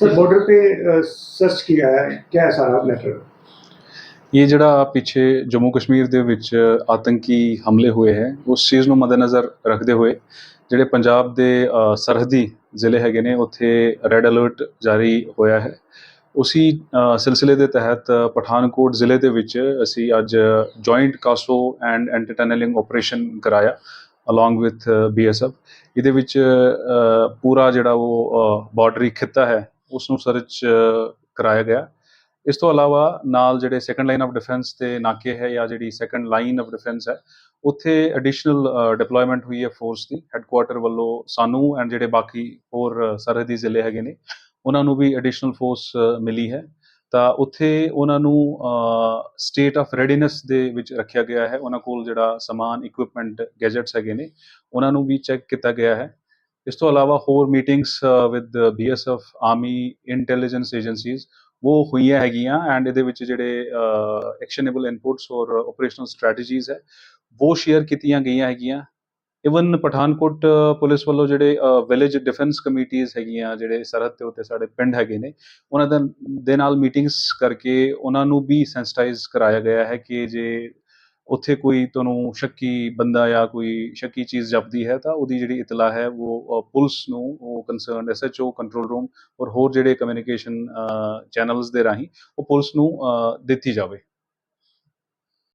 Sir border पे search किया है क्या है सारा मैटर ਇਹ ਜਿਹੜਾ ਪਿੱਛੇ ਜੰਮੂ ਕਸ਼ਮੀਰ ਦੇ ਵਿੱਚ ਆਤੰਕੀ ਹਮਲੇ ਹੋਏ ਹੈ ਉਸ ਚੀਜ਼ ਨੂੰ ਮੱਦੇਨਜ਼ਰ ਰੱਖਦੇ ਹੋਏ ਜਿਹੜੇ ਪੰਜਾਬ ਦੇ ਅ, ਸਰਹੱਦੀ ਜ਼ਿਲ੍ਹੇ ਹੈਗੇ ਨੇ ਉੱਥੇ ਰੈੱਡ ਅਲਰਟ ਜਾਰੀ ਹੋਇਆ ਹੈ ਉਸੀ ਅ, ਸਿਲਸਿਲੇ ਦੇ ਤਹਿਤ ਪਠਾਨਕੋਟ ਜ਼ਿਲ੍ਹੇ ਦੇ ਵਿੱਚ ਅਸੀਂ ਅੱਜ joint CASO and anti tunnelling operation ਕਰਾਇਆ ਅਲੋਂਗ ਵਿਥ ਬੀਐਸਐਫ ਇਹਦੇ ਵਿੱਚ ਅ, ਪੂਰਾ ਜਿਹੜਾ ਉਹ ਬਾਰਡਰੀ ਖਿੱਤਾ ਹੈ ਉਸ ਨੂੰ ਸਰਚ ਕਰਾਇਆ ਗਿਆ। ਇਸ ਤੋਂ ਇਲਾਵਾ ਨਾਲ ਜਿਹੜੇ ਸੈਕੰਡ ਲਾਈਨ ਆਫ ਡਿਫੈਂਸ ਤੇ ਨਾਕੇ ਹੈ ਜਾਂ ਜਿਹੜੀ ਸੈਕੰਡ ਲਾਈਨ ਆਫ ਡਿਫੈਂਸ ਹੈ, ਉੱਥੇ ਐਡੀਸ਼ਨਲ ਡਿਪਲੋਇਮੈਂਟ ਹੋਈ ਹੈ ਫੋਰਸ ਦੀ। ਹੈੱਡਕੁਆਟਰ ਵੱਲੋਂ ਸਾਨੂੰ ਐਂਡ ਜਿਹੜੇ ਬਾਕੀ ਹੋਰ ਸਰਹੱਦੀ ਜ਼ਿਲ੍ਹੇ ਹੈਗੇ ਨੇ, ਉਹਨਾਂ ਨੂੰ ਵੀ ਐਡੀਸ਼ਨਲ ਫੋਰਸ ਮਿਲੀ ਹੈ। ਤਾਂ ਉੱਥੇ ਉਹਨਾਂ ਨੂੰ ਸਟੇਟ ਆਫ ਰੈਡੀਨੈਸ ਦੇ ਵਿੱਚ ਰੱਖਿਆ ਗਿਆ ਹੈ। ਉਹਨਾਂ ਕੋਲ ਜਿਹੜਾ ਸਮਾਨ ਇਕਵਿਪਮੈਂਟ ਗੈਜਟਸ ਹੈਗੇ ਨੇ, ਉਹਨਾਂ ਨੂੰ ਵੀ ਚੈੱਕ ਕੀਤਾ ਗਿਆ ਹੈ। ਇਸ ਤੋਂ ਇਲਾਵਾ ਹੋਰ meetings with BSF army intelligence agencies ਉਹ ਹੋਈਆਂ ਹੈਗੀਆਂ ਐਂਡ ਇਹਦੇ ਵਿੱਚ ਜਿਹੜੇ ਐਕਸ਼ਨੇਬਲ ਇਨਪੁਟਸ ਔਰ ਆਪਰੇਸ਼ਨਲ ਸਟ੍ਰੈਟਜੀਜ਼ ਹੈ, ਉਹ ਸ਼ੇਅਰ ਕੀਤੀਆਂ ਗਈਆਂ ਹੈਗੀਆਂ। ਇਵਨ ਪਠਾਨਕੋਟ ਪੁਲਿਸ ਵੱਲੋਂ ਜਿਹੜੇ ਵਿਲੇਜ ਡਿਫੈਂਸ ਕਮੇਟੀਆਂ ਹੈਗੀਆਂ, ਜਿਹੜੇ ਸਰਹੱਦ ਦੇ ਉੱਤੇ ਸਾਡੇ ਪਿੰਡ ਹੈਗੇ ਨੇ, ਉਹਨਾਂ ਦਾ, ਦੇ ਨਾਲ ਮੀਟਿੰਗਸ ਕਰਕੇ ਉਹਨਾਂ ਨੂੰ ਵੀ ਸੈਂਸਿਟਾਈਜ਼ ਕਰਾਇਆ ਗਿਆ ਹੈ ਕਿ ਜੇ ਉੱਥੇ ਕੋਈ ਤੁਹਾਨੂੰ ਸ਼ੱਕੀ ਬੰਦਾ ਜਾਂ ਕੋਈ ਸ਼ੱਕੀ ਚੀਜ਼ ਜਪਦੀ ਹੈ ਤਾਂ ਉਹਦੀ ਜਿਹੜੀ ਇਤਲਾਹ ਹੈ ਉਹ ਪੁਲਿਸ ਨੂੰ ਉਹ ਕੰਸਰਨਡ ਐਸਐਚਓ ਕੰਟਰੋਲ ਰੂਮ ਔਰ ਹੋਰ ਜਿਹੜੇ ਕਮਿਊਨੀਕੇਸ਼ਨ ਚੈਨਲਸ ਦੇ ਰਾਹੀਂ ਉਹ ਪੁਲਿਸ ਨੂੰ ਦਿੱਤੀ ਜਾਵੇ।